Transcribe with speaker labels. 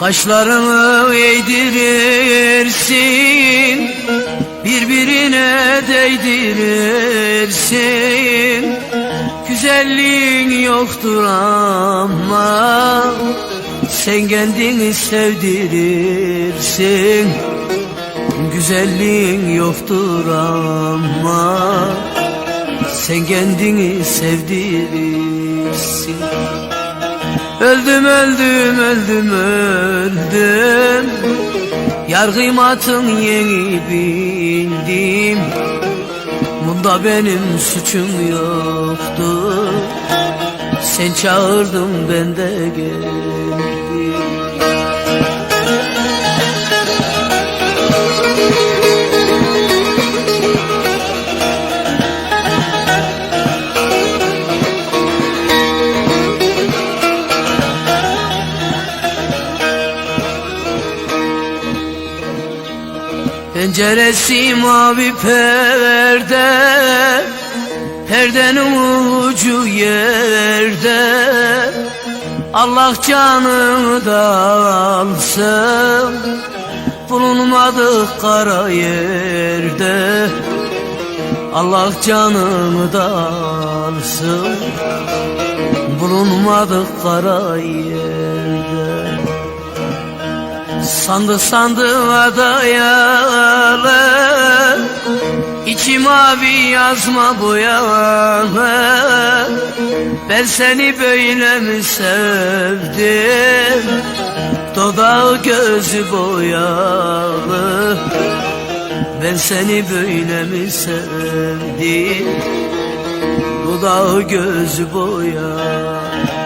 Speaker 1: Kaşlarını eğdirirsin Birbirine değdirirsin. Güzelliğin yoktur ama Sen kendini sevdirirsin. Güzelliğin yoktur ama Sen kendini sevdirirsin. Öldüm öldüm öldüm öldüm. Yar kıymatın yeni bildim Bunda benim suçum yoktu. Sen çağırdın ben de geldim Penceresi mavi perde Perdenin ucu yerde. Allah canını da alsın Bulunmadık kara yerde. Allah canını da alsın Bulunmadık kara yerde Sandı sandığa dayalı İçi mavi yazma boyalı. Ben seni böyle mi sevdim? Dodağı gözü boyalı. Ben seni böyle mi sevdim? Dodağı gözü boyalı